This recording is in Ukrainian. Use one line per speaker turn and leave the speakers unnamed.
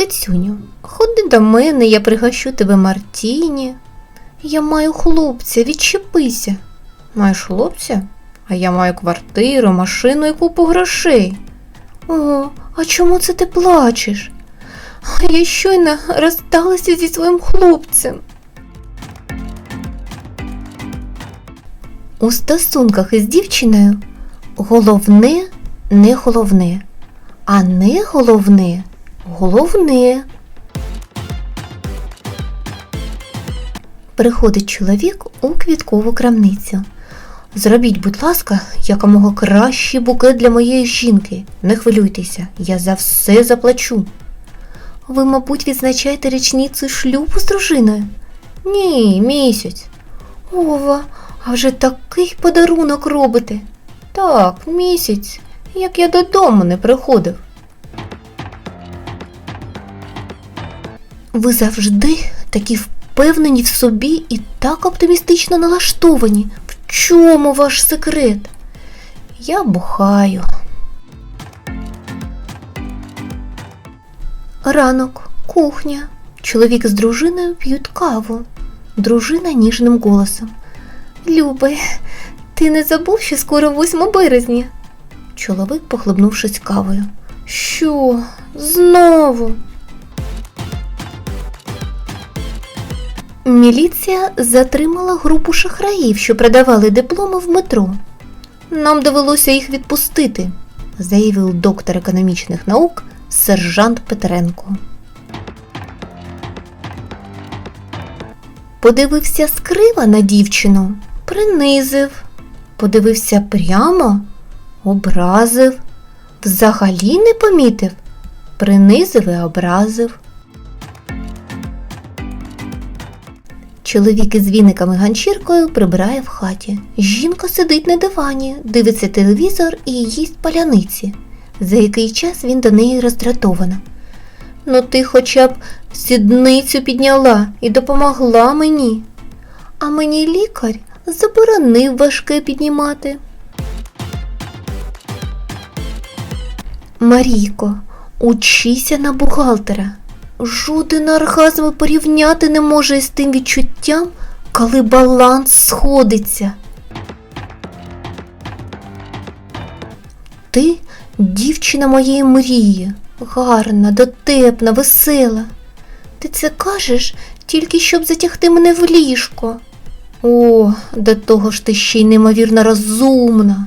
Кицюню, ходи до мене, я пригощу тебе Мартіні. Я маю хлопця, відчепися. Маєш хлопця? А я маю квартиру, машину і купу грошей. О, а чому це ти плачеш? Я щойно розсталася зі своїм хлопцем. У стосунках із дівчиною головне не головне, а не головне головне. Приходить чоловік у квіткову крамницю. Зробіть, будь ласка, якомога кращий букет для моєї жінки. Не хвилюйтеся, я за все заплачу. Ви, мабуть, відзначаєте річницю шлюбу з дружиною? Ні, місяць. Ова, а вже такий подарунок робите. Так, місяць, як я додому не приходив. Ви завжди такі впевнені в собі і так оптимістично налаштовані. В чому ваш секрет? Я бухаю. Ранок, кухня. Чоловік з дружиною п'ють каву. Дружина ніжним голосом. Любе, ти не забув, що скоро 8 березня? Чоловік, похлебнувшись кавою. Що? Знову? Міліція затримала групу шахраїв, що продавали дипломи в метро. Нам довелося їх відпустити, заявив доктор економічних наук сержант Петренко. Подивився скрива на дівчину, принизив, подивився прямо, образив, взагалі не помітив, принизив і образив. Чоловік із віниками ганчіркою прибирає в хаті. Жінка сидить на дивані, дивиться телевізор і їсть паляниці. За який час він до неї роздратовано. Ну ти хоча б сідницю підняла і допомогла мені. А мені лікар заборонив важке піднімати. Марійко, учися на бухгалтера. Жоден оргазм порівняти не може із тим відчуттям, коли баланс сходиться. Ти дівчина моєї мрії, гарна, дотепна, весела. Ти це кажеш тільки щоб затягти мене в ліжко. О, до того ж ти ще й неймовірно розумна.